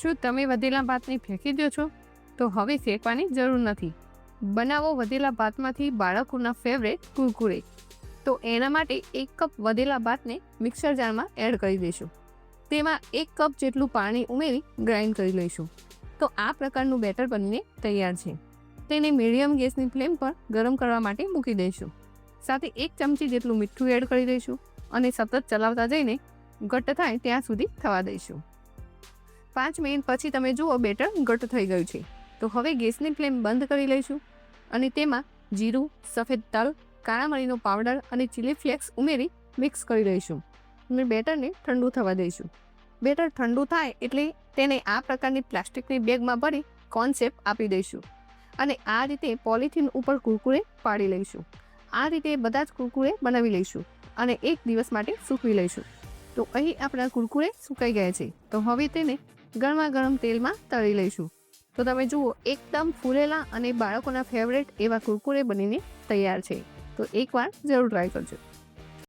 શું તમે વધેલા ભાતને ફેંકી દો છો? તો હવે ફેંકવાની જરૂર નથી. બનાવો વધેલા ભાતમાંથી બાળકોના ફેવરેટ કુરકુરે. તો એના માટે એક કપ વધેલા ભાતને મિક્સર જારમાં એડ કરી દઈશું. તેમાં એક કપ જેટલું પાણી ઉમેરી ગ્રાઇન્ડ કરી લઈશું. તો આ પ્રકારનું બેટર બનીને તૈયાર છે. તેને મીડિયમ ગેસની ફ્લેમ પર ગરમ કરવા માટે મૂકી દઈશું. સાથે એક ચમચી જેટલું મીઠું એડ કરી દઈશું અને સતત ચલાવતા જઈને ઘટ્ટ થાય ત્યાં સુધી થવા દઈશું. પાંચ મિનિટ પછી તમે જુઓ, બેટર ઘટ્ટ થઈ ગયું છે. તો હવે ગેસની ફ્લેમ બંધ કરી લઈશું અને તેમાં જીરું, સફેદ તલ, કાળા મરીનો પાવડર અને ચીલી ફ્લેક્સ ઉમેરી મિક્સ કરી લઈશું. અને બેટરને ઠંડુ થવા દઈશું. બેટર ઠંડુ થાય એટલે તેને આ પ્રકારની પ્લાસ્ટિકની બેગમાં ભરી કોન્સેપ્ટ આપી દઈશું અને આ રીતે પોલિથીન ઉપર કુરકુરે પાડી લઈશું. આ રીતે બધા જ કુરકુરે બનાવી લઈશું અને એક દિવસ માટે સૂકવી લઈશું. તો અહીં આપણા કુરકુરે સુકાઈ ગયા છે. તો હવે તેને ગરમા ગરમ તેલમાં તળી લઈશું. તો તમે જુઓ, એકદમ ફૂલેલા અને બાળકોના ફેવરેટ એવા કુરકુરે બનીને તૈયાર છે. તો એકવાર જરૂર ટ્રાય કરજો.